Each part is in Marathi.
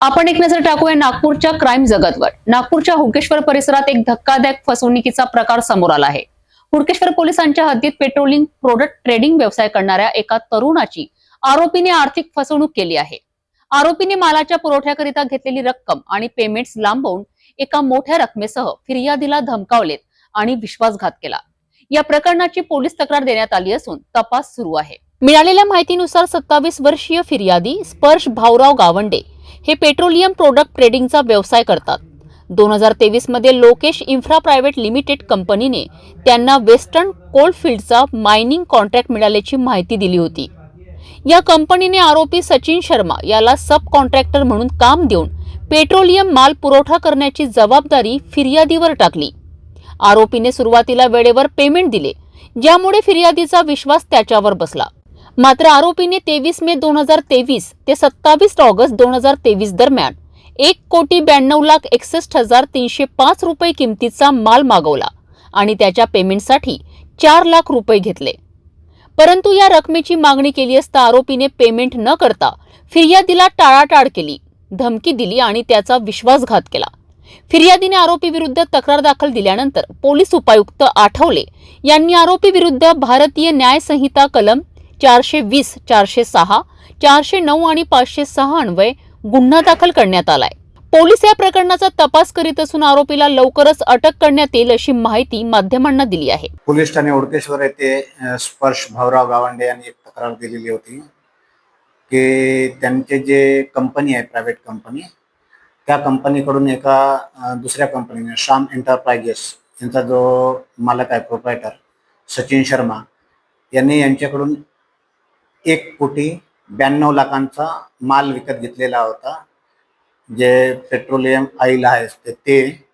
आपण एक नजर टाकूया नागपूरच्या क्राईम जगतवर. नागपूरच्या हुकेश्वर परिसरात एक धक्कादायक फसवणुकीचा प्रकार समोर आला आहे. हुडकेश्वर पोलिसांच्या हद्दीत पेट्रोलिंग प्रोडक्ट ट्रेडिंग व्यवसाय करणाऱ्या एका तरुणाची आरोपीने आर्थिक फसवणूक केली आहे. आरोपीने मालाच्या पुरवठ्याकरिता घेतलेली रक्कम आणि पेमेंट्स लांबवून एका मोठ्या रकमेसह फिर्यादीला धमकावलेत आणि विश्वासघात केला. या प्रकरणाची पोलीस तक्रार देण्यात आली असून तपास सुरू आहे. मिळालेल्या माहितीनुसार सत्तावीस वर्षीय फिर्यादी स्पर्श भाऊराव गावंडे हे पेट्रोलियम प्रोडक्ट ट्रेडिंगचा व्यवसाय करतात. दोन हजार तेवीसमध्ये लोकेश इन्फ्रा प्रायव्हेट लिमिटेड कंपनीने त्यांना वेस्टर्न कोलफिल्डचा मायनिंग कॉन्ट्रॅक्ट मिळाल्याची माहिती दिली होती. या कंपनीने आरोपी सचिन शर्मा याला सब कॉन्ट्रॅक्टर म्हणून काम देऊन पेट्रोलियम माल पुरवठा करण्याची जबाबदारी फिर्यादीवर टाकली. आरोपीने सुरुवातीला वेळेवर पेमेंट दिले ज्यामुळे फिर्यादीचा विश्वास त्याच्यावर बसला. मात्र आरोपीने तेवीस मे दोन हजार तेवीस ते सत्तावीस ऑगस्ट दोन हजार तेवीस दरम्यान एक कोटी ब्याण्णव लाख एकसष्ट हजार तीनशे पाच रुपये किमतीचा माल मागवला आणि त्याच्या पेमेंटसाठी चार लाख रुपये घेतले. परंतु या रकमेची मागणी केली असता आरोपीने पेमेंट न करता फिर्यादीला टाळाटाळ केली धमकी दिली आणि त्याचा विश्वासघात केला. फिर्यादीने आरोपी विरुद्ध तक्रार दाखल दिल्यानंतर पोलीस उपायुक्त आठवले यांनी आरोपी विरुद्ध भारतीय न्यायसंहिता कलम चारशे वीस चारशे सहा चारशे नऊ आणि पाचशे सहा अन्वये गुन्हा दाखल करण्यात आलाय. पोलीस या प्रकरणाचा तपास करीत असून आरोपीला लवकरच अटक करण्यात येईल अशी माहिती माध्यमांना दिली आहे. पोलीस ठाणे ओडकेश्वर येथे स्पर्श भाऊराव गावंडे यांनी एक तक्रार दिलेली होती की त्यांचे जे कंपनी आहे प्रायव्हेट कंपनी त्या कंपनीकडून एका दुसऱ्या कंपनीने श्याम एंटरप्राइजेस यांचा जो मालक आहे प्रोप्रायटर सचिन शर्मा यांनी यांच्याकडून एक कोटी ब्याण्णव लाखांचा माल विकत घेतलेला होता. जे पेट्रोलियम ऑइल आहे ते- ते.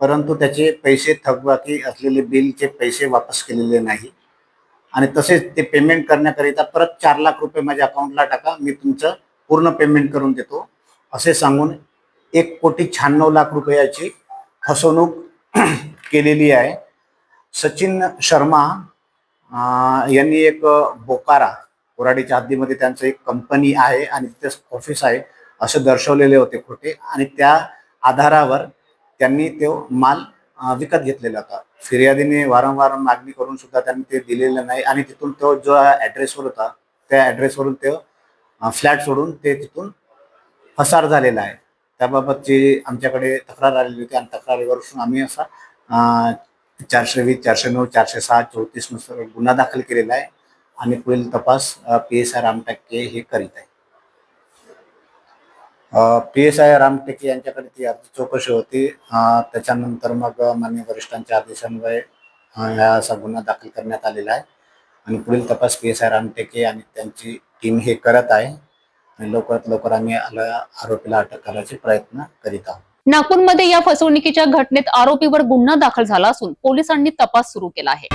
परंतु त्याचे पैसे थकबाकी असलेले बिलचे पैसे वापस केलेले नाही. आणि तसेच ते पेमेंट करण्याकरिता परत चार लाख रुपये माझ्या अकाउंटला टाका मी तुमचं पूर्ण पेमेंट करून देतो. असे सांगून एक कोटी शहाण्णव लाख रुपयाची फसवणूक केलेली आहे. सचिन शर्मा यांनी एक बोकारा कोराडीच्या हद्दीमध्ये त्यांचं एक कंपनी आहे आणि तिथे ऑफिस आहे असे दर्शवलेले होते खोटे. आणि त्या आधारावर त्यांनी तो माल विकत घेतलेला होता. फिर्यादीने वारंवार मागणी करून सुद्धा त्यांनी ते दिलेलं नाही. आणि तिथून तो जो ॲड्रेसवर होता त्या ॲड्रेसवरून तो फ्लॅट सोडून ते तिथून फसार झालेला आहे. त्याबाबतची आमच्याकडे तक्रार आलेली होती. आणि तक्रारीवरून आम्ही असा चारशे वीस चारशे नऊ चारशे सहा चौतीसनुसार गुन्हा दाखल केलेला आहे. आणि पुढील तपास पी एस आय रामटक्के हे करीत आहे. पी एस आय रामटेके यांच्याकडे ती अर्ज चौकशी होती. त्याच्यानंतर मग मान्य वरिष्ठांच्या आदेशान्वये ह्या असा गुन्हा दाखल करण्यात आलेला आहे. आणि पुढील तपास पी एस आय रामटेके आणि त्यांची टीम हे करत आहे. आणि लवकरात लवकर आम्ही आरोपीला अटक करायचे प्रयत्न करीत आहोत. नागपूरमध्ये या फसवणुकीच्या घटनेत आरोपीवर गुन्हा दाखल झाला असून पोलिसांनी तपास सुरू केला आहे.